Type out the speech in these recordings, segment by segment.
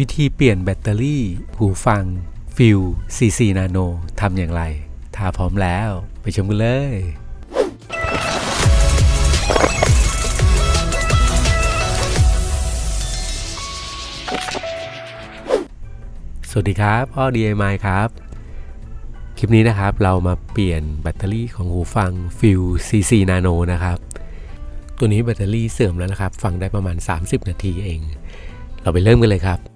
วิธีเปลี่ยนแบตเตอรี่ หูฟัง ฟิล CC Nano ทำอย่างไร ถ้าพร้อมแล้วไปชมกันเลย สวัสดีครับอ้อ DIY ครับ คลิปนี้นะครับเรามาเปลี่ยนแบตเตอรี่ของหูฟังฟิล CC Nano นะครับ ตัวนี้แบตเตอรี่เสื่อมแล้วนะครับ ฟังได้ประมาณ 30 นาทีเอง เราไปเริ่มกันเลยครับ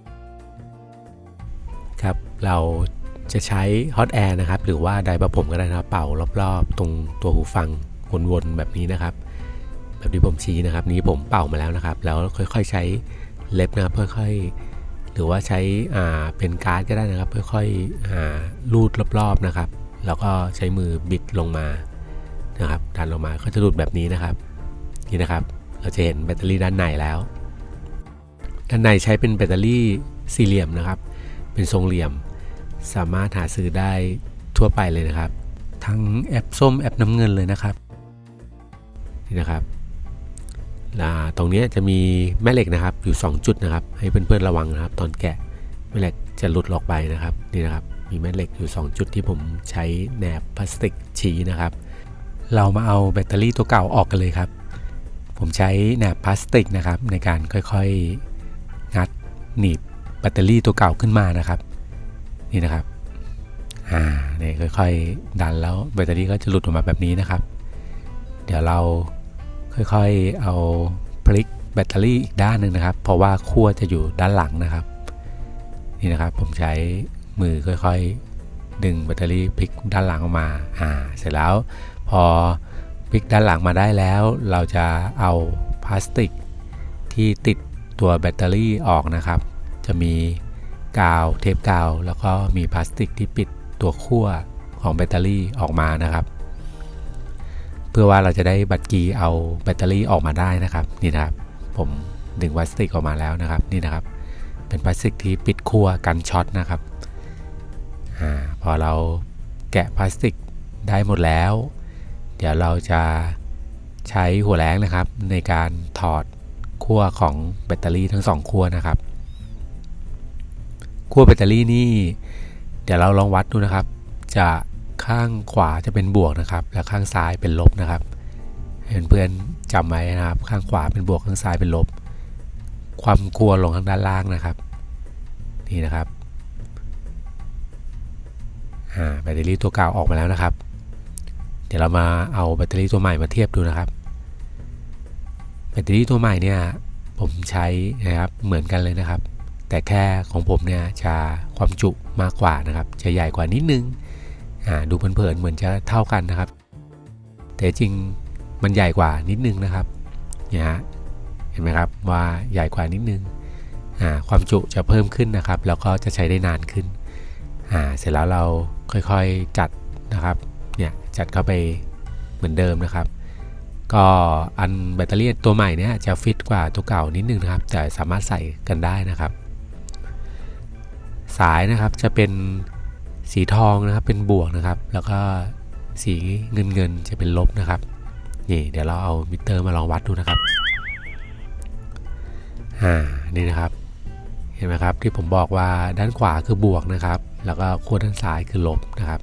ครับ เราจะใช้ Hot Air นะครับ หรือว่าไดร์ประผมก็ได้นะครับเป่ารอบๆ ตรงตัวหูฟังวนๆแบบนี้นะครับ แบบที่ผมชี้นะครับ นี้ผมเป่ามาแล้วนะครับ แล้วค่อยๆใช้เล็บนะครับค่อยๆหรือว่าใช้อ่าเป็นการ์ดก็ได้นะครับ ค่อยๆอ่าลูดรอบๆนะครับ แล้วก็ใช้มือบิดลงมานะครับดันลงมาก็จะหลุดแบบนี้นะครับ นี่นะครับ เราจะเห็นแบตเตอรี่ด้านในแล้ว ด้านในใช้เป็นแบตเตอรี่สี่เหลี่ยมนะครับ เป็นทรงเหลี่ยม สามารถหาซื้อได้ทั่วไปเลยนะครับ ทั้งแอปส้มแอปน้ำเงินเลยนะครับนี่นะครับตรงนี้จะมีแม่เหล็กนะครับอยู่ 2 จุดนะครับ ให้เพื่อนๆระวังนะครับ ตอนแกะแม่เหล็กจะหลุดออกไปนะครับนี่นะครับ มีแม่เหล็กอยู่ 2 จุดที่ผมใช้แหนบพลาสติกชี้นะครับ เรามาเอาแบตเตอรี่ตัวเก่าออกกันเลยครับ ผมใช้แหนบพลาสติกนะครับในการค่อยๆงัดหนีบ แบตเตอรี่ตัวเก่าขึ้นมานะครับ นี่นะครับอ่าเนี่ยค่อยๆดันแล้วแบตเตอรี่ก็จะหลุดออกมาแบบนี้นะครับ เดี๋ยวเราค่อยๆเอาพลิกแบตเตอรี่อีกด้านหนึ่งนะครับ เพราะว่าขั้วจะอยู่ด้านหลังนะครับ นี่นะครับผมใช้มือค่อยๆ ดึงแบตเตอรี่พลิกด้านหลังออกมาอ่าเสร็จแล้วพอพลิกด้านหลังมาได้แล้ว เราจะเอาพลาสติกที่ติดตัวแบตเตอรี่ออกนะครับ จะมีกาวเทปกาว แล้วก็มีพลาสติกที่ปิดตัวขั้วของแบตเตอรี่ออกมานะครับ เพื่อว่าเราจะได้บัตรกีเอาแบตเตอรี่ออกมาได้นะครับนี่นะครับ ผมดึงพลาสติกออกมาแล้วนะครับนี่นะครับ เป็นพลาสติกที่ปิดขั้วกันช็อตนะครับอพอเราแกะพลาสติกได้หมดแล้ว เดี๋ยวเราจะใช้หัวแรงนะครับในการถอดขั้วของแบตเตอรี่ทั้งสองขั้วนะครับ ขั้วแบตเตอรี่นี่ เดี๋ยวเราลองวัดดูนะครับ จะข้างขวาจะเป็นบวกนะครับ แล้วข้างซ้ายเป็นลบนะครับเพื่อนๆจำไว้นะครับ ข้างขวาเป็นบวกข้างซ้ายเป็นลบ ความขั้วลงทางด้านล่างนะครับ นี่นะครับแบตเตอรี่ตัวเก่าออกมาแล้วนะครับ เดี๋ยวเรามาเอาแบตเตอรี่ตัวใหม่มาเทียบดูนะครับแบตเตอรี่ตัวใหม่เนี่ยผมใช้นะครับเหมือนกันเลยนะครับ แต่แค่ของผมเนี่ยจะความจุมากกว่านะครับ จะใหญ่กว่านิดนึงดูเพลินๆเหมือนจะเท่ากันนะครับ แต่จริงมันใหญ่กว่านิดนึงนะครับเนี่ยเห็นไหมครับว่าใหญ่กว่านิดนึงความจุจะเพิ่มขึ้นนะครับ แล้วก็จะใช้ได้นานขึ้น เสร็จแล้วเราค่อยๆจัดนะครับเนี่ยจัดเข้าไปเหมือนเดิมนะครับ ก็อันแบตเตอรี่ตัวใหม่เนี่ยจะฟิตกว่าตัวเก่านิดนึงนะครับ แต่สามารถใส่กันได้นะครับ สายนะครับจะเป็นสีทองนะครับเป็นบวกนะครับ แล้วก็สีเงินเงินจะเป็นลบนะครับนี่เดี๋ยวเราเอามิเตอร์มาลองวัดดูนะครับอ่านี่นะครับ เห็นไหมครับที่ผมบอกว่าด้านขวาคือบวกนะครับ แล้วก็ขั้วด้านซ้ายคือลบนะครับ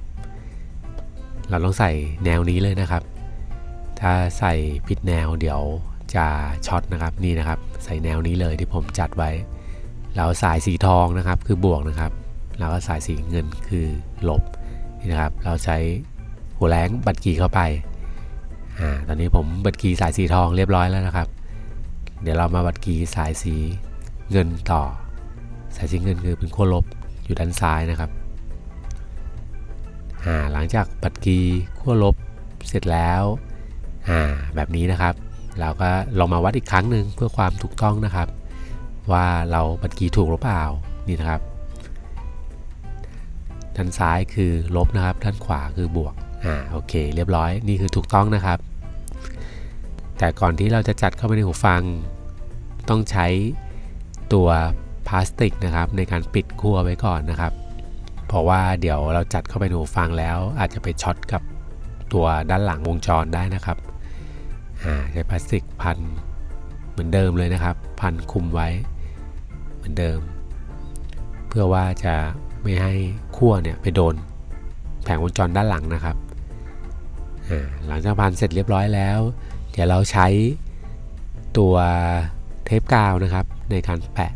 เราต้องใส่แนวนี้เลยนะครับ ถ้าใส่ผิดแนวเดี๋ยวจะช็อตนะครับนี่นะครับ ใส่แนวนี้เลยที่ผมจัดไว้ แล้วสายสีทองนะครับคือบวกนะครับ แล้วก็สายสีเงินคือลบนี่นะครับ เราใช้หัวแรงบัตรกีเข้าไปอ่าตอนนี้ผมบัตรกีสายสีทองเรียบร้อยแล้วนะครับ เดี๋ยวเรามาบัตรกีสายสีเงินต่อ สายสีเงินคือเป็นขั้วลบอยู่ด้านซ้ายนะครับอ่าหลังจากบัตรกีขั้วลบเสร็จแล้วอ่าแบบนี้นะครับ เราก็ลองมาวัดอีกครั้งหนึ่งเพื่อความถูกต้องนะครับ ว่าเราบัตรกีถูกหรือเปล่านี่นะครับด้านซ้ายคือลบนะครับด้านขวาคือบวกอ่าโอเค เรียบร้อยนี่คือถูกต้องนะครับ แต่ก่อนที่เราจะจัดเข้าไปในหูฟัง ต้องใช้ตัวพลาสติกนะครับในการปิดขั้วไว้ก่อนนะครับ เพราะว่าเดี๋ยวเราจัดเข้าไปในหูฟังแล้วอาจจะไปช็อตกับตัวด้านหลังวงจรได้นะครับอ่าใช้พลาสติกพันเหมือนเดิมเลยนะครับ พันคุมไว้ มือนเดิมพื่อว่าจะไม่ให้ขั้วเนี่ยไปโดนแผงวงจรด้านหลังนะครับหลังจากพันเสร็จเรียบร้อยแล้ว เดี๋ยวเราใช้ตัวเทปกาวนะครับ ในการแปะ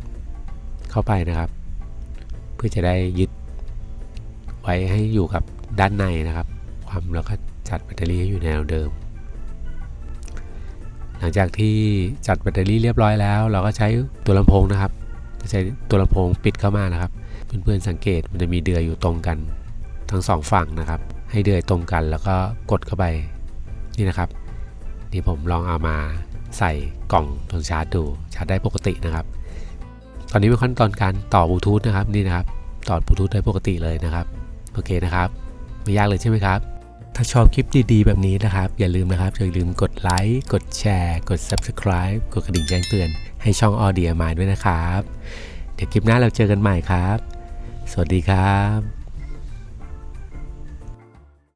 เข้าไปนะครับ เพื่อจะได้ยึดไว้ให้อยู่กับด้านในนะครับ ความแล้วก็จัดแบตเตอรี่ให้อยู่ในแนวเดิม หลังจากที่จัดแบตเตอรี่เรียบร้อยแล้ว เราก็ใช้ตัวลำโพงนะครับ จะใช้ตัวลำโพงปิดเข้ามานะครับ เพื่อนๆสังเกตมันจะมีเดือยอยู่ตรงกัน ทั้งสองฝั่งนะครับ ให้เดือยตรงกันแล้วก็กดเข้าไปนี่นะครับนี่ผมลองเอามาใส่กล่องตรงชาร์จดูชาร์จได้ปกตินะครับ ตอนนี้เป็นขั้นตอนการต่อบลูทูธนะครับนี่นะครับต่อบลูทูธได้ปกติเลยนะครับโอเคนะครับไม่ยากเลยใช่ไหมครับถ้าชอบคลิปดีๆ แบบนี้นะครับ อย่าลืมนะครับอย่าลืมกดไลค์กดแชร์ กด Subscribe กดกระดิ่งแจ้งเตือน ให้ช่องออเดียมาด้วยนะครับ เดี๋ยวคลิปหน้าเราเจอกันใหม่ครับ สวัสดีครับ